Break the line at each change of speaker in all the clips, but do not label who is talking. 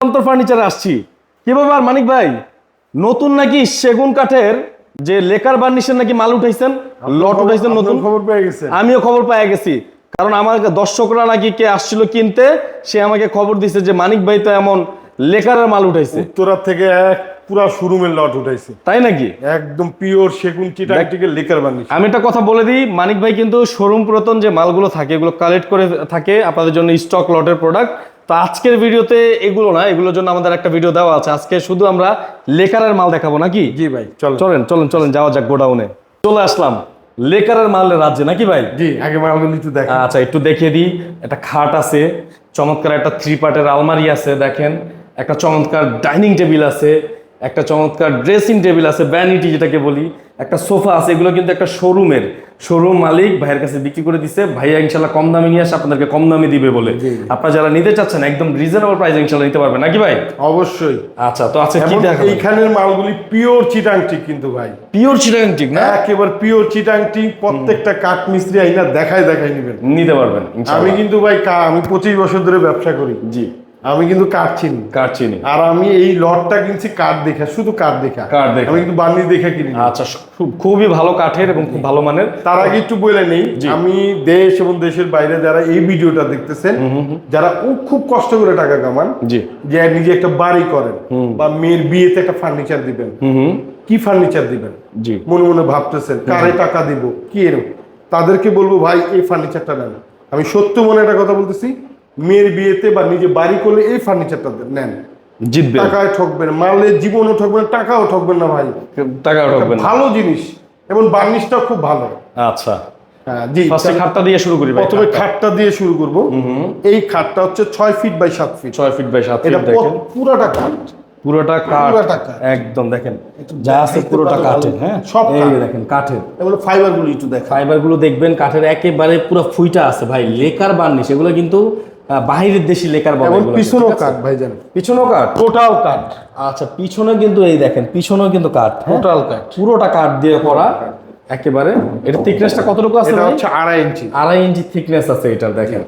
অন্তর ফার্নিচারে আসছি। কি আর মানিক ভাই? নতুন নাকি সেগুন কাঠের যে লেকার বার্নিশের নাকি মাল উঠাইছেন? লট উঠাইছেন নতুন?
খবর পেয়ে গেছে
আমিও খবর পেয়ে গেছি। কারণ আমার দর্শকরা নাকি কে আসছিল কিনতে সে আমাকে খবর দিছে যে মানিক ভাই তো এমন লেকারের মাল উঠাইছে।
উত্তরা থেকে এক পুরা শোরুমের লট উঠাইছে।
তাই নাকি?
একদম পিওর সেগুন চিটাটিকে লেকার বানিয়েছে
আমি একটা কথা বলে দিই মানিক ভাই কিন্তু শোরুম পুরাতন যে মালগুলো থাকে এগুলো কালেক্ট করে থাকে আপনাদের জন্য স্টক লটের প্রোডাক্ট তো আজকের ভিডিওতে এগুলো না এগুলোর জন্য আমাদের একটা ভিডিও দেওয়া আছে। আজকে শুধু আমরা লেকারের মাল দেখাবো নাকি?
জি ভাই চলো
চলেন চলেন চলেন যাওয়া যাক গোডাউনে। চলে আসলাম। লেকারের মাল রাজ্যে নাকি ভাই?
জি আগে মালগুলো একটু দেখ
আচ্ছা একটু দেখিয়ে দিই। একটা খাট আছে চমৎকার একটা থ্রি পার্টের আলমারি আছে দেখেন। একটা চমৎকার ডাইনিং টেবিল আছে একটা চমৎকার ড্রেসিং টেবিল আছে ভ্যানিটি যেটাকে বলি একটা সোফা আছে এগুলো কিন্তু একটা শোরুমের শোরুম মালিক ভাইয়ের কাছে বিক্রি করে দিছে। ভাইয়া ইনশাল্লাহ কম দামে নিয়ে আসে আপনাদেরকে কম দামে দিবে বলে। আপনারা যারা নিতে চাচ্ছেন একদম রিজনেবল প্রাইসে ইনশাল্লাহ নিতে পারবেন। নাকি ভাই?
অবশ্যই।
আচ্ছা তো আছে কি দেখাবেন
এইখানের মালগুলি পিওর চিটাংটিক কিন্তু ভাই।
পিওর চিটাগাং ঠিক না?
একেবারে পিওর চিটাংটিক প্রত্যেকটা কাঠ মিস্ত্রি আইনা দেখায় দেখায় নিবেন।
নিতে পারবেন
আমি কিন্তু ভাই আমি পঁচিশ বছর ধরে ব্যবসা করি।
জি।
আমি কিন্তু কাঠ চিনি।
কার চিনি।
আর আমি এই লটটা কিনছি কাঠ দেখা শুধু কাঠ দেখা।
কাঠ দেখা।
আমি কিন্তু বার্নিশ দেখে কিনি।
আচ্ছা খুব- খুবই ভালো কাঠের এবং খুব ভালো মানের।
তার আগে একটু বলে নেই আমি দেশ এবং দেশের বাইরে যারা এই ভিডিওটা দেখতেছেন যারা খুব কষ্ট করে টাকা কামান
জি।
যে নিজে একটা বাড়ি করেন বা মেয়ের বিয়েতে একটা ফার্নিচার দিবেন। কি ফার্নিচার দিবেন?
জি।
মনে মনে ভাবতেছেন কারে টাকা দিব? কি এরকম? তাদেরকে বলব ভাই এই ফার্নিচারটা নেন। আমি সত্য মনে একটা কথা বলতেছি মেয়ের বিয়েতে বা নিজে বাড়ি করলে এই ফার্নিচারটা নেন।
জিতবে।
টাকায় ঠকবেন মালের জীবনও ঠকবেন টাকাও ঠকবেন না ভাই।
টাকা উঠাবেন
ভালো জিনিস এবং বার্নিশটাও খুব ভালো।
আচ্ছা।
হ্যাঁ জি
ফার্স্টে খাটটা দিয়ে শুরু করি
প্রথমে খাটটা। দিয়ে শুরু করব। এই খাটটা হচ্ছে feet by feet
feet by feet দেখেন।
পুরাটা
পুরোটা। একদম দেখেন। যা আছে পুরোটা কাঠের হ্যাঁ?
সব
এই দেখেন কাঠের।
এগুলো ফাইবারগুলো একটু দেখা
ফাইবারগুলো দেখবেন কাঠের একেবারে পুরো ফুইটা আছে ভাই। লেকার বার্নিশ এগুলো কিন্তু বাহিরের দেশি লেখার বলে
পিছনেও কাঠ ভাই জানেন
পিছনেও কাঠ?
টোটাল কাঠ।
আচ্ছা পিছনে কিন্তু এই দেখেন পিছনেও কিন্তু কাঠ হ্যাঁ?
টোটাল কাঠ।
পুরোটা কাঠ দিয়ে করা। একেবারে এটা থিকনেসটা কতটুকু আছে
এটা? হচ্ছে আড়াই ইঞ্চি।
আড়াই ইঞ্চি থিকনেস আছে এটার দেখেন।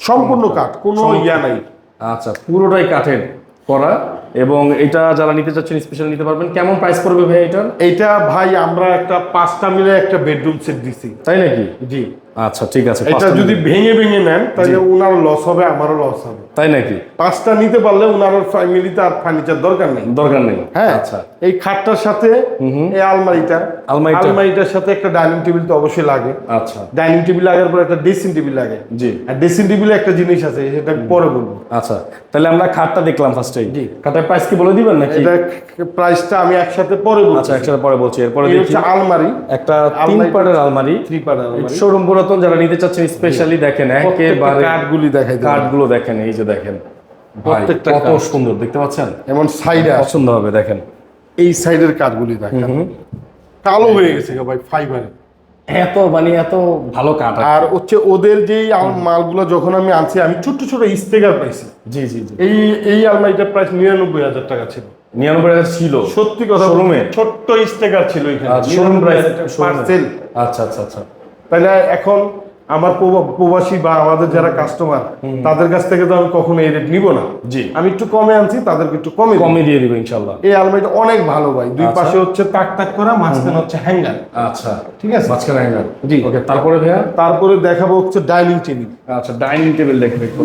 সম্পূর্ণ কাঠ কোনো ইয়া নাই।
আচ্ছা পুরোটাই কাঠের করা। এবং এটা যারা নিতে চাচ্ছেন স্পেশাল নিতে পারবেন। কেমন প্রাইস পড়বে ভাই এটা
এইটা ভাই আমরা একটা পাঁচটা মিলে একটা বেডরুম সেট দিছি।
তাই নাকি?
জি।
আচ্ছা ঠিক আছে
এটা যদি ভেঙে ভেঙে নেন তাহলে ওনার লস হবে আমারও লস হবে।
তাই নাকি?
পাঁচটা নিতে পারলে ওনার ফ্যামিলিতে আর ফার্নিচার দরকার নেই।
দরকার নেই।
হ্যাঁ
আচ্ছা।
এই খাটটার সাথে এই আলমারিটা
আলমারিটা।
আলমারিটার সাথে একটা ডাইনিং টেবিল তো অবশ্যই লাগে।
আচ্ছা।
ডাইনিং টেবিল লাগার পর একটা ড্রেসিং টেবিল লাগে।
জি।
আর ড্রেসিং টেবিলে একটা জিনিস আছে সেটা পরে বলব।
আচ্ছা তাহলে আমরা খাটটা দেখলাম ফার্স্টেই
জি।
খাটের প্রাইস কি বলে দিবেন নাকি?
এটা প্রাইসটা আমি একসাথে পরে বলছি।
আচ্ছা একসাথে পরে বলছি। এরপরে দেখি।
আলমারি।
একটা তিন
আলমারি-
পার্টের আলমারি।
থ্রি পার্ট আলমারি।
শোরুম পুরাতন যারা নিতে চাচ্ছেন স্পেশালি দেখেন একেবারে
কাঠগুলি দেখাই দেবো।
কাঠগুলো দেখেন এই যে দেখেন।
প্রত্যেকটা
কত সুন্দর দেখতে পাচ্ছেন?
এমন সাইডে
পছন্দ হবে দেখেন।
এই সাইডের কাঠগুলি দেখেন কালো হয়ে গেছে ভাই ফাইবারে
এত মানে এত ভালো কাঠ আর-
হচ্ছে ওদের যেই আল- মালগুলো যখন আমি আনছি আমি ছোট্ট ছোট স্টেকার পাইছি।
জি জি
এই এই আলমারিটার প্রাইস নিরানব্বই হাজার টাকা ছিল।
নিরানব্বই হাজার ছিল?
সত্যি কথা
শোরুমে?
ছোট্ট স্টেকার ছিল এখানে।
আচ্ছা, শোরুম প্রাইস
পার্সেল
আচ্ছা আচ্ছা আচ্ছা।
তাহলে এখন আমার প্রবাসী বা আমাদের যারা কাস্টমার তাদের কাছ থেকে তো আমি কখনো এই রেট নিব না।
জি।
আমি একটু কমে আনছি তাদেরকে একটু কমে
কমে দিয়ে দিবে ইনশাল্লাহ
এই আলমারিটা অনেক ভালো ভাই। দুই
আচ্ছা।
পাশে হচ্ছে তাক তাক করা মাঝখানে হচ্ছে হ্যাঙ্গার
আচ্ছা।
ঠিক আছে?
মাঝখানে হ্যাঙ্গার
জি।
ওকে তারপরে ভাইয়া?
তারপরে দেখাবো হচ্ছে ডাইনিং টেবিল
আচ্ছা ডাইনিং টেবিল দেখবে একটু।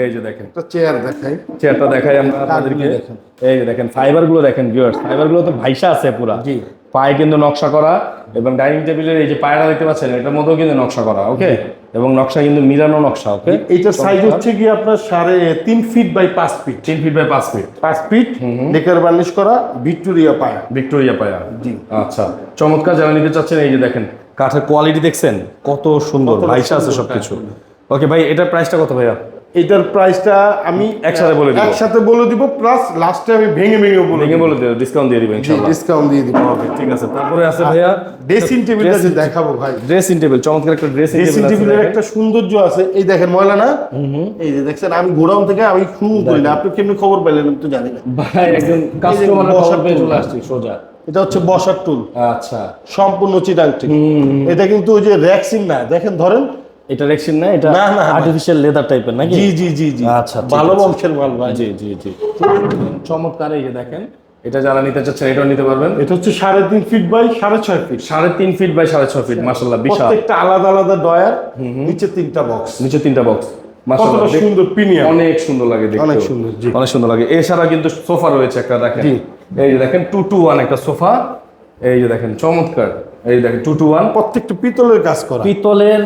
এই যে দেখেন।
একটা চেয়ার দেখাই।
চেয়ারটা দেখাই আমরা আপনাদেরকে।
দেখেন।
এই যে দেখেন ফাইবারগুলো দেখেন ভিউয়ার্স ফাইবারগুলো তো ভাইসা আছে পুরা।
জি।
পায়ে কিন্তু নকশা করা এবং ডাইনিং টেবিলের এই যে পায়রা দেখতে পাচ্ছেন এটার মধ্যেও কিন্তু নকশা করা ওকে এবং নকশা কিন্তু মিলানো নকশা ওকে
এইটার সাইজ হচ্ছে কি আপনার সাড়ে তিন ফিট বাই পাঁচ ফিট
তিন ফিট বাই পাঁচ ফিট
পাঁচ ফিট লেকার বার্নিশ করা ভিক্টোরিয়া পায়া।
ভিক্টোরিয়া পায়া।
জি।
আচ্ছা চমৎকার যারা নিতে চাচ্ছেন এই যে দেখেন। কাঠের কোয়ালিটি দেখছেন কত সুন্দর ভাইসা আছে সবকিছু। ওকে ভাই এটার প্রাইসটা কত ভাইয়া?
এটার প্রাইসটা আমি
একসাথে বলে দিব।
একসাথে বলে দিব প্লাস লাস্টে আমি ভেঙে ভেঙে বলে
ভেঙে বলে দিও ডিসকাউন্ট দিয়ে দিবেন ইনশাআল্লাহ
ডিসকাউন্ট দিয়ে দিব।
ওকে ঠিক আছে তারপরে আছে ভাইয়া
ড্রেসিং টেবিলটা যে দেখাবো ভাই।
ড্রেসিং টেবিল চমৎকার একটা ড্রেসিং
ড্রেসিং
টেবিল
টেবিলের একটা সৌন্দর্য আছে। এই দেখেন ময়লা না? এই যে দেখছেন আমি গোডাউন থেকে আমি শুরু করি না আপনি কেমনি খবর পেলেন আমি তো জানি না।
ভাই একজন কাস্টমার
বসার
খবর পেয়ে। চলে আসছি সোজা।
এটা হচ্ছে বসার টুল
আচ্ছা।
সম্পূর্ণ চিটাংটি এটা কিন্তু ওই যে র্যাক্সিং না। দেখেন ধরেন
এটা রেক্সিন না এটা
না, না।
আর্টিফিশিয়াল লেদার টাইপের নাকি?
জি জি জি জি।
আচ্ছা,
ভালো। বংশের মাল ভাই।
জি জি জি। চমৎকার এই যে দেখেন এটা যারা নিতে চাচ্ছেন এটাও নিতে পারবেন।
এটা হচ্ছে সাড়ে তিন ফিট বাই সাড়ে ছয় ফিট
সাড়ে তিন ফিট বাই সাড়ে ছয় ফিট মাসাল্লাহ বিশাল।
প্রত্যেকটা আলাদা আলাদা ডয়ার নিচে তিনটা বক্স
নিচে তিনটা বক্স
কতটা সুন্দর প্রিমিয়াম।
অনেক সুন্দর লাগে দেখতে।
অনেক সুন্দর, জি।
অনেক সুন্দর লাগে। এছাড়া কিন্তু সোফা রয়েছে একটা দেখেন। এই যে দেখেন টু টু ওয়ান একটা সোফা। এই যে দেখেন চমৎকার। এই দেখেন টু টু ওয়ান
প্রত্যেকটা পিতলের কাজ করা।
পিতলের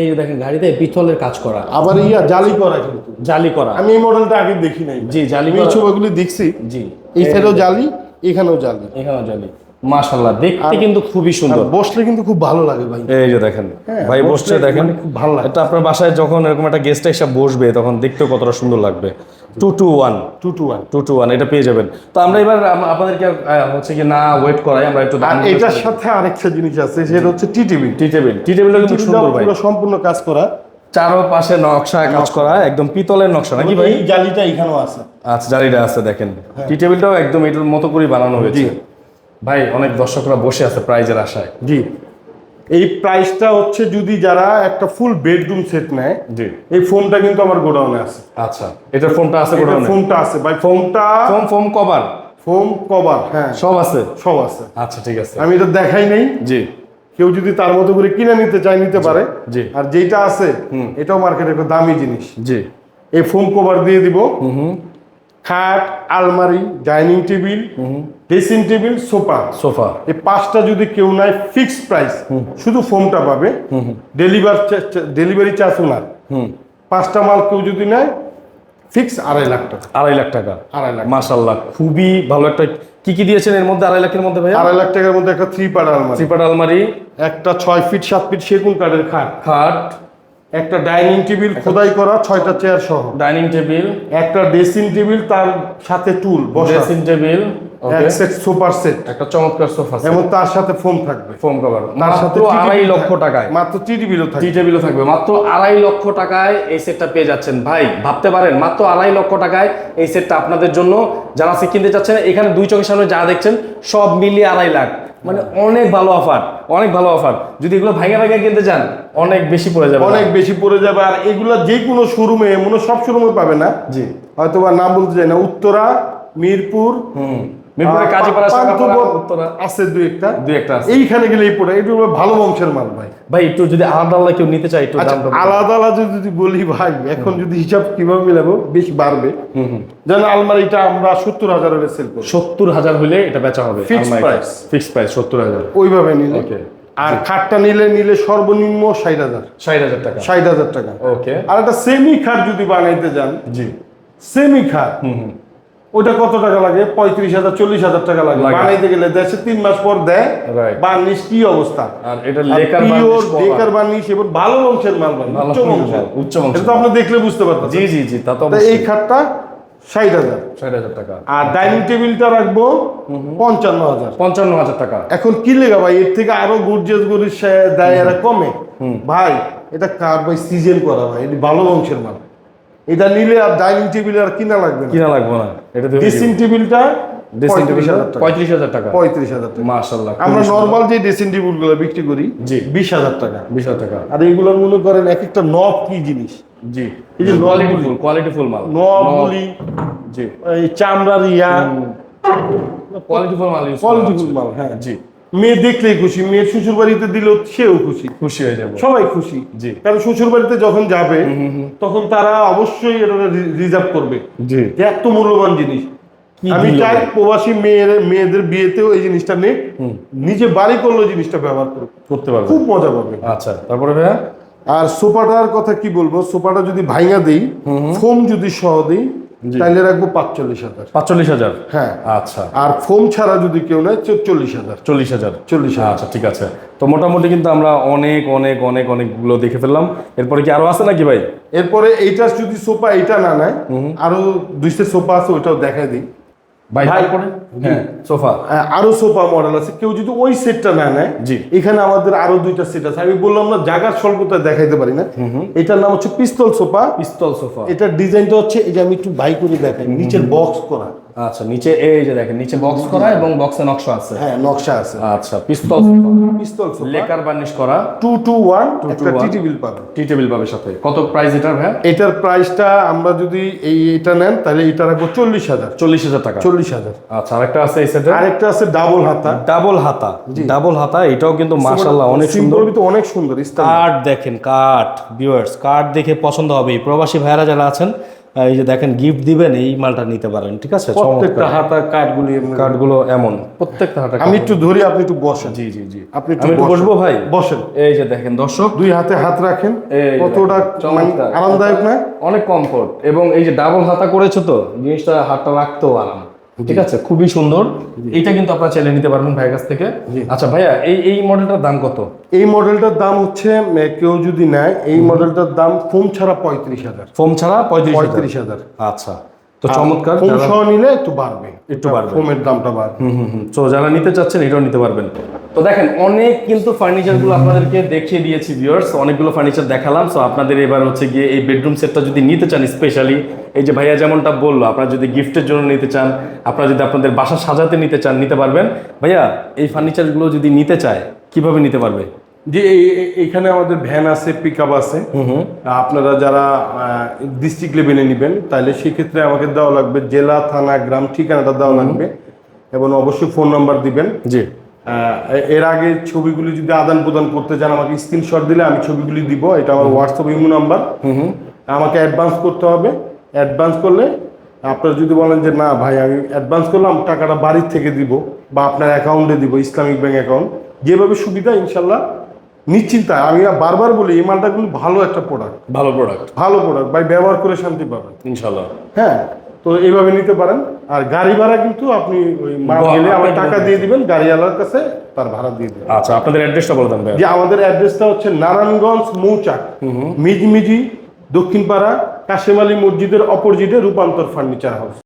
এই দেখেন গাড়িতে পিতলের কাজ করা।
আবার ইয়া জালি করা কিন্তু।
জালি করা।
আমি এই মডেলটা আগে দেখি নাই।
জি জালি
এই ছবিগুলি দেখছি।
জি।
এই সাইডেও জালি এখানেও জালি।
এখানেও জালি। মাশাল্লাহ দেখতে কিন্তু খুবই সুন্দর।
বসলে কিন্তু খুব ভালো লাগে ভাই।
এই যে দেখেন
হ্যাঁ,
ভাই
বসলে
বসছে দেখেন
মানে খুব ভালো লাগে।
এটা আপনার বাসায় যখন এরকম একটা গেস্ট এসে বসবে তখন দেখতেও কতটা সুন্দর লাগবে। Two two one
two two one
two two one এটা পেয়ে যাবেন। তো আমরা এবার আপনাদেরকে হচ্ছে কি না ওয়েট করাই আমরা একটু
আর এটার সাথে আরেকটা জিনিস আছে সেটা হচ্ছে টি
টি টেবিল টি টেবিলটা কিন্তু সুন্দর ভাই।
সম্পূর্ণ কাজ করা।
চারো পাশে নকশায় কাজ করা একদম পিতলের নকশা নাকি ভাই?
জালিটা এখানেও আছে।
আচ্ছা জারিটা আছে দেখেন। টি টেবিলটাও একদম এটার মতো করে বানানো হয়েছে। ভাই অনেক দর্শকরা বসে আছে প্রাইজের আশায়।
জি। এই প্রাইসটা হচ্ছে যদি যারা একটা ফুল বেডরুম সেট নেয়
জি।
এই ফোনটা কিন্তু আমার গোডাউনে আছে।
আচ্ছা এটার ফোনটা আছে গোডাউনে
ফোনটা আছে ভাই। ফোনটা
foam foam cover
foam cover হ্যাঁ।
সব আছে?
সব আছে।
আচ্ছা ঠিক আছে।
আমি এটা দেখাই নাই।
জি।
কেউ যদি তার মতো করে কিনে নিতে চায় নিতে পারে।
জি।
আর যেটা আছে এটাও মার্কেটে একটা দামি জিনিস।
জি।
এই ফোম কভার দিয়ে দিব। খাট আলমারি dining table dressing table sofa.
Sofa.
এই পাঁচটা যদি কেউ নেয় ফিক্সড প্রাইস শুধু ফোমটা পাবে ডেলিভার ডেলিভারি চার্জ ওনার।
হুম।
পাঁচটা মাল কেউ যদি নেয় ফিক্স আড়াই লাখ টাকা।
আড়াই লাখ টাকা।
আড়াই লাখ
মাশাল্লাহ খুবই ভালো একটা কি কি দিয়েছেন এর মধ্যে আড়াই লাখের মধ্যে ভাইয়া?
আড়াই লাখ টাকার মধ্যে একটা থ্রি পার আলমারি।
ত্রিপাট আলমারি।
একটা ছয় ফিট সাত ফিট সেগুন কাঠের খাট।
খাট।
একটা ডাইনিং টেবিল খোদাই করা ছয়টা চেয়ার সহ।
Dining table.
একটা ড্রেসিং টেবিল তার সাথে টুল
ড্রেসিং টেবিল
এক সেট সুপার সেট
একটা চমৎকার সোফা
এবং তার সাথে ফোম থাকবে।
ফোম কভার
তার সাথে
আড়াই লক্ষ টাকায়।
মাত্র টি টেবিলও
টি
থাকবে।
টেবিলও থাকবে। মাত্র আড়াই লক্ষ টাকায় এই সেটটা পেয়ে যাচ্ছেন। ভাই ভাবতে পারেন মাত্র আড়াই লক্ষ টাকায় এই সেটটা আপনাদের জন্য। যারা কিনতে চাচ্ছেন এখানে দুই চোখের সামনে যা দেখছেন সব মিলিয়ে আড়াই লাখ। মানে অনেক ভালো অফার অনেক ভালো অফার যদি এগুলো ভাঙে ভাঙে কিনতে চান অনেক বেশি পড়ে যাবে।
অনেক বেশি পড়ে যাবে আর এগুলো যে কোনো শোরুমে মনে সব শোরুমে পাবে না
জি।
হয়তো বা নাম বলতে চাই না উত্তরা মিরপুর
হুম। মিরপুরে কাজীপাড়া উত্তরা।
আছে দুই একটা।
দুই একটা আছে।
এইখানে গেলে এই পড়ে এটা হলো ভালো বংশের মাল ভাই।
ভাই একটু যদি আলাদা আলাদা কেউ নিতে চাই একটু
আচ্ছা। আলাদা আলাদা যদি বলি ভাই এখন যদি হিসাব কীভাবে মিলাবো বেশি বাড়বে। যেন আলমারিটা আমরা সত্তর হাজার হলে সেল করব
সত্তর হাজার হলে এটা বেচা হবে
Fixed price.
ফিক্স প্রাইস সত্তর হাজার।
ওইভাবে নিলে।
ওকে
আর খাটটা নিলে নিলে সর্বনিম্ন ষাট হাজার।
ষাট হাজার টাকা।
ষাট হাজার টাকা।
ওকে
আর একটা সেমি খাট যদি বানাইতে যান
জি।
সেমি খাট ওটা কত টাকা লাগে? পঁয়ত্রিশ হাজার চল্লিশ হাজার টাকা লাগে। বানাইতে গেলে দেশে তিন মাস পর দেয়. বার্নিশ কি অবস্থা?
আর এটা লেকার বার্নিশ
এবং ভালো বংশের মাল উচ্চ বংশের
উচ্চ বংশের।
এটা তো আপনি দেখলে বুঝতে পারতেন
জি জি জি তা তো
এই খাটটা ষাট হাজার।
ষাট হাজার টাকা।
আর ডাইনিং টেবিলটা রাখব পঞ্চান্ন হাজার।
পঞ্চান্ন হাজার টাকা।
এখন কি লেগা ভাই? এর থেকে আরও গুরজেস গরিস দেয় এরা কমে? ভাই এটা কার ভাই? সিজন করা ভাই এটা ভালো বংশের মাল। এটা নিলে আর ডাইনিং টেবিল আর কিনা লাগবে না।
কিনা লাগবে না। এটা
ড্রেসিং টেবিলটা
ড্রেসিং টেবিল
পঁয়ত্রিশ হাজার টাকা।
পঁয়ত্রিশ হাজার টাকা। মাশাল্লাহ
আমরা নর্মাল যে ড্রেসিং টেবিলগুলো বিক্রি করি
জি।
বিশ হাজার টাকা।
বিশ হাজার টাকা।
আর এইগুলো মনে করেন এক একটা নব কি জিনিস?
জি।
এই যে
মাল।
নবগুলি
জি।
এই চামড়ার ইয়া।
কোয়ালিটি ফুল মাল use করা
কোয়ালিটি
হচ্ছে।
মাল হ্যাঁ।
জি।
মেয়ে দেখলেই খুশি মেয়ের শ্বশুর বাড়িতে দিলেও সেও খুশি।
খুশি হয়ে যাব।
সবাই খুশি।
জি।
কারণ শ্বশুর বাড়িতে যখন যাবে তখন তারা অবশ্যই এটা রিজার্ভ করবে।
জি।
এত মূল্যবান জিনিস। আমি চাই প্রবাসী মেয়ের মেয়েদের বিয়েতেও এই জিনিসটা নেই নিজে বাড়ি করলেও জিনিসটা ব্যবহার করুক।
করতে পারবে।
খুব মজা পাবে।
আচ্ছা তারপরে ভাইয়া?
আর সোফাটার কথা কি বলব? সোফাটা যদি ভাইঙা দেই ফোম যদি সহ দিই
জি।
তাহলে রাখব পাঁচচল্লিশ হাজার।
পাঁচচল্লিশ হাজার?
হ্যাঁ।
আচ্ছা।
আর ফোম ছাড়া যদি কেউ নেয় চল্লিশ হাজার।
চল্লিশ হাজার।
চল্লিশ
আচ্ছা ঠিক আছে। তো মোটামুটি কিন্তু আমরা অনেক অনেক অনেক অনেকগুলো দেখে ফেললাম। এরপরে কি আরও আছে নাকি ভাই?
এরপরে এইটা যদি সোফা এইটা না নেয় আরও দুইটা সোফা আছে ওইটাও দেখাই দিই।
ভাই
ভাই-
তারপরে? হ্যাঁ সোফা।
আরও সোফা মডেল আছে। কেউ যদি ওই সেটটা না নেয়
জি।
এখানে আমাদের আরও দুইটা সেট আছে। আমি বললাম না জায়গার স্বল্পতা দেখাইতে পারি না। এটার নাম হচ্ছে পিস্তল সোফা।
পিস্তল সোফা।
এটার ডিজাইনটা হচ্ছে এই যে আমি একটু বাই করে দেখাই নিচের বক্স করা।
আচ্ছা নিচে এই যে দেখেন নিচে বক্স করা এবং বক্সে নকশা আছে।
হ্যাঁ নকশা আছে।
আচ্ছা পিস্তল
পিস্তল
লেকার বার্নিশ করা।
টু টু ওয়ান একটা
221
টি টেবিল পাবেন
টি টেবিল পাবে সাথে। কত প্রাইস এটার ভাই
এটার প্রাইসটা আমরা যদি এই এটা নেন তাহলে এটা রাখব চল্লিশ হাজার।
চল্লিশ হাজার টাকা।
চল্লিশ হাজার।
আচ্ছা আরেকটা আছে এই সেটে
আরেকটা আছে ডাবল হাতা।
ডাবল হাতা। ডাবল হাতা এটাও কিন্তু মাশাআল্লাহ অনেক সুন্দর।
তো অনেক সুন্দর স্টাইল।
কাঠ দেখেন কাঠ ভিউয়ার্স কাঠ দেখে পছন্দ হবে। এই প্রবাসী ভাইরা যারা আছেন এই যে দেখেন গিফট দিবেন এই মালটা নিতে পারেন ঠিক আছে?
প্রত্যেকটা হাতা কার্ডগুলি
কার্ডগুলো এমন প্রত্যেকটা হাতা
আমি একটু ধরি আপনি একটু বসেন।
জি জি জি।
আপনি একটু।
বসবো ভাই?
বসেন।
এই যে দেখেন দর্শক।
দুই হাতে হাত রাখেন। কতটা মানে। আরামদায়ক না?
অনেক কমফোর্ট এবং এই যে ডাবল হাতা করেছ তো জিনিসটা হাতটা রাখতেও আরাম। ঠিক আছে? খুবই সুন্দর। এটা কিন্তু আপনারা চাইলে নিতে পারবেন ভাইয়ের কাছ থেকে। আচ্ছা ভাইয়া এই এই মডেলটার দাম কত?
এই মডেলটার দাম হচ্ছে কেউ যদি নেয় এই মডেলটার দাম ফোম ছাড়া পঁয়ত্রিশ হাজার।
ফোম ছাড়া পঁয়ত্রিশ
পঁয়ত্রিশ হাজার।
আচ্ছা। তো চমৎকার
ফোম
যারা-
সহ নিলে একটু বাড়বে।
একটু বাড়বে।
ফোমের দামটা বাড়বে।
হুম হুম তো যারা নিতে চাচ্ছেন এটাও নিতে পারবেন। তো দেখেন অনেক কিন্তু ফার্নিচারগুলো আপনাদেরকে দেখিয়ে দিয়েছি ভিউয়ার্স অনেকগুলো ফার্নিচার দেখালাম। সো আপনাদের এবার হচ্ছে গিয়ে এই বেডরুম সেটটা যদি নিতে চান স্পেশালি এই যে ভাইয়া যেমনটা বলল আপনারা যদি গিফটের জন্য নিতে চান আপনারা যদি আপনাদের বাসা সাজাতে নিতে চান নিতে পারবেন। ভাইয়া এই ফার্নিচারগুলো যদি নিতে চায় কীভাবে নিতে পারবে?
যে এইখানে আমাদের ভ্যান আছে পিক আপ আছে আপনারা যারা ডিস্ট্রিক্ট লেভেলে নেবেন তাহলে সেক্ষেত্রে আমাকে দেওয়া লাগবে জেলা থানা গ্রাম ঠিকানাটা দেওয়া লাগবে। এবং অবশ্যই ফোন নাম্বার দিবেন।
জি।
এর আগে ছবিগুলি যদি আদান প্রদান করতে চান আমাকে স্ক্রিনশট দিলে আমি ছবিগুলি দিব। এটা আমার হোয়াটসঅ্যাপ ইমো নাম্বার। আমাকে অ্যাডভান্স করতে হবে। অ্যাডভান্স করলে আপনারা যদি বলেন যে না ভাই আমি অ্যাডভান্স করলাম টাকাটা বাড়ির থেকে দিব বা আপনার অ্যাকাউন্টে দিব ইসলামিক ব্যাংক অ্যাকাউন্ট যেভাবে সুবিধা ইনশাল্লাহ নিশ্চিন্তা আমি বারবার বলি এই মালটা কিন্তু ভালো একটা প্রোডাক্ট
ভালো প্রোডাক্ট
ভালো প্রোডাক্ট ভাই ব্যবহার করে শান্তি পাবেন।
ইনশাল্লাহ
হ্যাঁ তো এইভাবে নিতে পারেন। আর গাড়ি ভাড়া কিন্তু আপনি ওই মাল গেলে আমার টাকা দিয়ে দিবেন গাড়িওয়ালার কাছে তার ভাড়া দিয়ে দিবেন।
আচ্ছা আপনাদের অ্যাড্রেসটা বলে দেন
যে আমাদের অ্যাড্রেসটা হচ্ছে নারায়ণগঞ্জ মৌচাক মিজমিজি দক্ষিণপাড়া কাশেম আলী মসজিদের অপোজিটে রূপান্তর ফার্নিচার হাউস